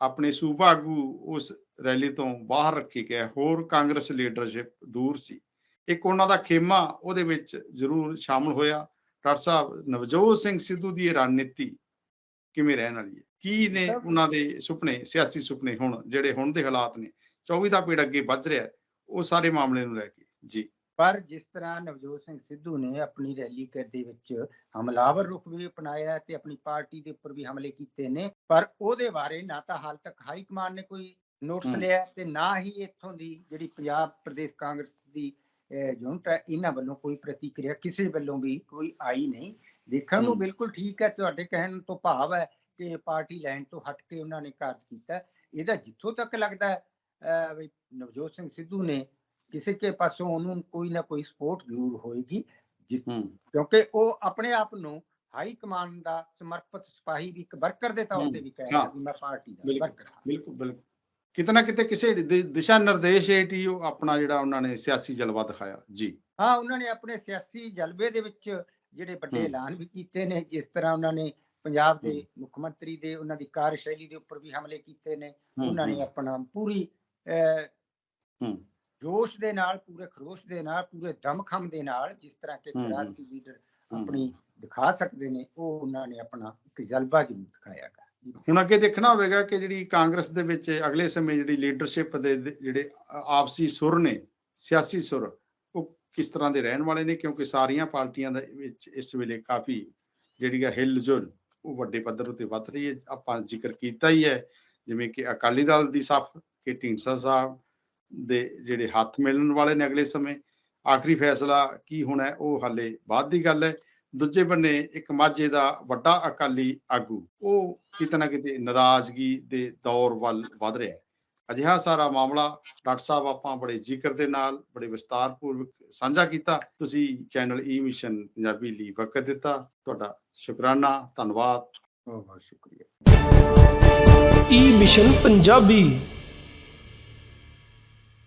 ਆਪਣੇ ਸੂਬਾ ਆਗੂ ਉਸ ਰੈਲੀ ਤੋਂ ਬਾਹਰ ਰੱਖੇ ਗਏ, ਹੋਰ ਕਾਂਗਰਸ ਲੀਡਰਸ਼ਿਪ ਦੂਰ ਸੀ। ਇੱਕ ਉਹਨਾਂ ਦਾ ਖੇਮਾ ਉਹਦੇ ਵਿੱਚ ਜ਼ਰੂਰ ਸ਼ਾਮਲ ਹੋਇਆ। ਡਾਕਟਰ ਸਾਹਿਬ, ਨਵਜੋਤ ਸਿੰਘ ਸਿੱਧੂ ਦੀ ਇਹ ਰਣਨੀਤੀ ਕਿਵੇਂ ਰਹਿਣ ਵਾਲੀ ਹੈ? ਕੀ ਨੇ ਉਹਨਾਂ ਦੇ ਸੁਪਨੇ ਸਿਆਸੀ ਸੁਪਨੇ ਹੁਣ ਜਿਹੜੇ ਹੁਣ ਦੇ ਹਾਲਾਤ ਨੇ? 24 ਦਾ ਪੀੜ ਅੱਗੇ ਵੱਧ ਰਿਹਾ ਹੈ, ਉਹ ਸਾਰੇ ਮਾਮਲੇ ਨੂੰ ਲੈ ਕੇ। ਜੀ। ਪਰ ਜਿਸ ਤਰ੍ਹਾਂ ਨਵਜੋਤ ਸਿੰਘ ਸਿੱਧੂ ਨੇ ਆਪਣੀ ਰੈਲੀ ਦੇ ਵਿੱਚ ਹਮਲਾਵਰ ਰੁਖ ਵੀ ਅਪਣਾਇਆ ਤੇ ਆਪਣੀ ਪਾਰਟੀ ਦੇ ਉੱਪਰ ਵੀ ਹਮਲੇ ਕੀਤੇ ਨੇ ਪਰ ਉਹਦੇ ਬਾਰੇ ਨਾ ਤਾਂ ਹਾਲ ਤੱਕ ਹਾਈ ਕਮਾਂਡ ਨੇ ਕੋਈ ਨੋਟਿਸ। ਲਿਆ ਤੇ ਨਾ ਹੀ ਇੱਥੋਂ ਦੀ ਜਿਹੜੀ ਪੰਜਾਬ ਪ੍ਰਦੇਸ਼ ਕਾਂਗਰਸ ਦੀ ਯੂਨਿਟ ਹੈ ਇਹਨਾਂ ਵੱਲੋਂ ਕੋਈ ਪ੍ਰਤੀਕਿਰਿਆ ਕਿਸੇ ਵੱਲੋਂ ਵੀ ਕੋਈ ਆਈ ਨਹੀਂ। ਦੇਖਣ ਨੂੰ। ਬਿਲਕੁਲ ਠੀਕ ਹੈ ਤੁਹਾਡੇ ਕਹਿਣ ਤੋਂ ਭਾਵ ਹੈ ਕਿ ਪਾਰਟੀ ਲਾਈਨ ਤੋਂ ਹਟ ਕੇ ਉਹਨਾਂ ਨੇ ਕਾਰਜ ਕੀਤਾ। ਇਹਦਾ ਜਿੱਥੋਂ ਤੱਕ ਲੱਗਦਾ ਹੈ ਵੀ ਨਵਜੋਤ ਸਿੰਘ ਸਿੱਧੂ ਨੇ ਕਿਸੇ ਕੇ ਪਾਸੋਂ ਉਹਨੂੰ ਕੋਈ ਨਾ ਕੋਈ ਸਪੋਰਟ ਜ਼ਰੂਰ ਹੋਏਗੀ ਕਿਉਂਕਿ ਉਹ ਆਪਣੇ ਆਪ ਨੂੰ ਹਾਈ ਕਮਾਂਡ ਦਾ ਸਮਰਪਿਤ ਸਿਪਾਹੀ ਵੀ ਇੱਕ ਵਰਕਰ ਦੇ ਤੌਰ ਤੇ ਵੀ ਕਹਿ ਰਿਹਾ ਮੈਂ ਪਾਰਟੀ ਦਾ। ਵਰਕਰ ਬਿਲਕੁਲ ਬਿਲਕੁਲ ਕਿਤੇ ਨਾ ਕਿਤੇ ਕਿਸੇ ਦਿਸ਼ਾ ਨਿਰਦੇਸ਼ ਉਹ ਆਪਣਾ ਜਿਹੜਾ ਉਹਨਾਂ ਨੇ ਸਿਆਸੀ ਜਲਵਾ ਦਿਖਾਇਆ ਜੀ ਹਾਂ ਉਹਨਾਂ ਨੇ ਆਪਣੇ ਸਿਆਸੀ ਜਲਵੇ ਦੇ ਵਿੱਚ ਜਿਹੜੇ ਵੱਡੇ। ਐਲਾਨ ਵੀ ਕੀਤੇ ਨੇ ਜਿਸ ਤਰ੍ਹਾਂ ਉਹਨਾਂ ਨੇ ਪੰਜਾਬ ਦੇ। ਮੁੱਖ ਮੰਤਰੀ ਦੇ ਉਹਨਾਂ ਦੀ ਕਾਰਜਸ਼ੈਲੀ ਦੇ ਉੱਪਰ ਵੀ ਹਮਲੇ ਕੀਤੇ ਨੇ ਉਹਨਾਂ ਨੇ ਆਪਣਾ ਪੂਰੀ। ਜੋਸ਼ ਦੇ ਨਾਲ ਪੂਰੇ ਖਰੋਸ਼ ਦੇ ਨਾਲ ਪੂਰੇ ਦਮਖਮ ਦੇ ਨਾਲ ਜਿਸ ਤਰ੍ਹਾਂ ਕਿ। ਰਾਜਸੀ ਲੀਡਰ ਆਪਣੀ ਦਿਖਾ ਸਕਦੇ ਨੇ ਉਹ ਉਹਨਾਂ ਨੇ ਆਪਣਾ ਇੱਕ ਜਲਵਾ ਜ਼ਰੂਰ ਦਿਖਾਇਆਗਾ ਹੁਣ ਅੱਗੇ ਦੇਖਣਾ ਹੋਵੇਗਾ ਕਿ ਜਿਹੜੀ ਕਾਂਗਰਸ ਦੇ ਵਿੱਚ ਅਗਲੇ ਸਮੇਂ ਜਿਹੜੀ ਲੀਡਰਸ਼ਿਪ ਦੇ ਜਿਹੜੇ ਆਪਸੀ ਸੁਰ ਨੇ ਸਿਆਸੀ ਸੁਰ ਕਿਸ ਤਰ੍ਹਾਂ ਦੇ ਰਹਿਣ ਵਾਲੇ ਨੇ, ਕਿਉਂਕਿ ਸਾਰੀਆਂ ਪਾਰਟੀਆਂ ਦੇ ਵਿੱਚ ਇਸ ਵੇਲੇ ਕਾਫੀ ਜਿਹੜੀ ਆ ਹਿਲਜੁਲ ਉਹ ਵੱਡੇ ਪੱਧਰ ਉਤੇ ਵੱਧ ਰਹੀ ਹੈ, ਆਪਾਂ ਜ਼ਿਕਰ ਕੀਤਾ ਹੀ ਹੈ, ਜਿਵੇਂ ਕਿ ਅਕਾਲੀ ਦਲ ਦੀ ਸਫ ਕਿ ਢੀਂਡਸਾ ਸਾਹਿਬ ਦੇ ਜਿਹੜੇ ਹੱਥ ਮਿਲਣ ਵਾਲੇ ਨੇ ਅਗਲੇ ਸਮੇਂ। ਆਖਰੀ ਫੈਸਲਾ ਕੀ ਹੋਣਾ ਉਹ ਹਾਲੇ ਬਾਅਦ ਦੀ ਗੱਲ ਹੈ। ਦੂਜੇ ਬੰਨੇ ਇੱਕ ਮਾਝੇ ਦਾ ਵੱਡਾ ਅਕਾਲੀ ਆਗੂ, ਉਹ ਕਿਤੇ ਨਾ ਕਿਤੇ ਨਾਰਾਜ਼ਗੀ ਦੇ ਦੌਰ ਵੱਲ ਵਧ ਰਿਹਾ ਹੈ। ਅਜਿਹਾ ਸਾਰਾ ਮਾਮਲਾ ਡਾਕਟਰ ਸਾਹਿਬ ਆਪਾਂ ਬੜੇ ਜ਼ਿਕਰ ਦੇ ਨਾਲ, ਬੜੇ ਵਿਸਤਾਰਪੂਰਵਕ ਸਾਂਝਾ ਕੀਤਾ। ਤੁਸੀਂ channel e E Mission Punjabi ਲਈ ਵਕਤ ਦਿੱਤਾ। ਤੁਹਾਡਾ ਸ਼ੁਕਰਾਨਾ, ਧੰਨਵਾਦ। ਬਹੁਤ ਬਹੁਤ ਸ਼ੁਕਰੀਆ। e E Mission Punjabi